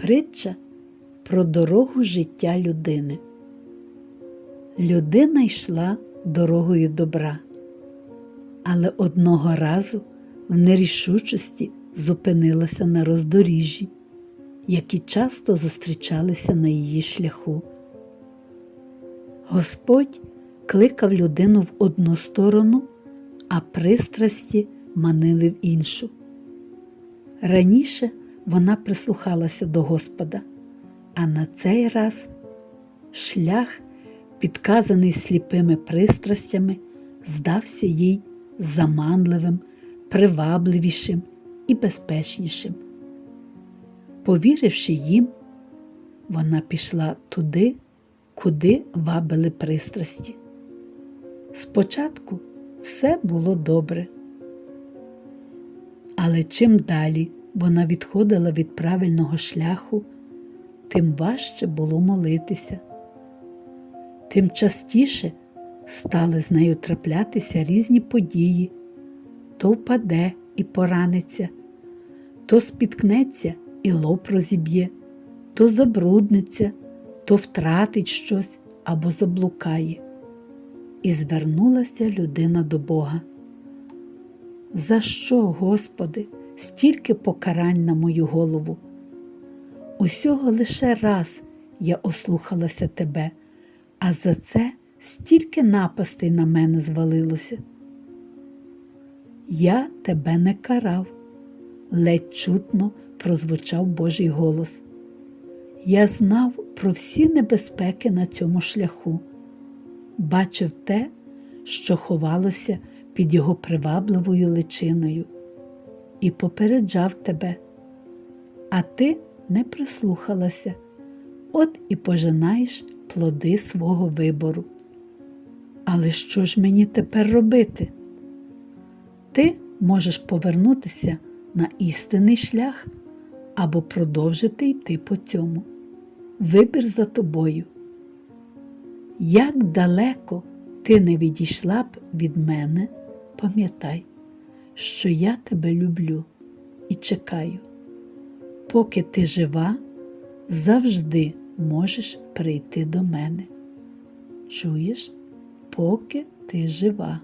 Притча про дорогу життя людини. Людина йшла дорогою добра, але одного разу в нерішучості зупинилася на роздоріжжі, які часто зустрічалися на її шляху. Господь кликав людину в одну сторону, а пристрасті манили в іншу. Раніше вона прислухалася до Господа, а на цей раз шлях, підказаний сліпими пристрастями, здався їй заманливим, привабливішим і безпечнішим. Повіривши їм, вона пішла туди, куди вабили пристрасті. Спочатку все було добре. Але чим далі вона відходила від правильного шляху, тим важче було молитися, тим частіше стали з нею траплятися різні події, то впаде і пораниться, то спіткнеться і лоб розіб'є, то забрудниться, то втратить щось або заблукає. І звернулася людина до Бога. За що, Господи, стільки покарань на мою голову? Усього лише раз я ослухалася Тебе, а за це стільки напастей на мене звалилося. Я тебе не карав, ледь чутно прозвучав Божий голос. Я знав про всі небезпеки на цьому шляху, бачив те, що ховалося під його привабливою личиною, і попереджав тебе, а ти не прислухалася, от і пожинаєш плоди свого вибору. Але що ж мені тепер робити? Ти можеш повернутися на істинний шлях або продовжити йти по цьому. Вибір за тобою. Як далеко ти не відійшла б від мене, пам'ятай, що я тебе люблю і чекаю. Поки ти жива, завжди можеш прийти до мене. Чуєш, поки ти жива.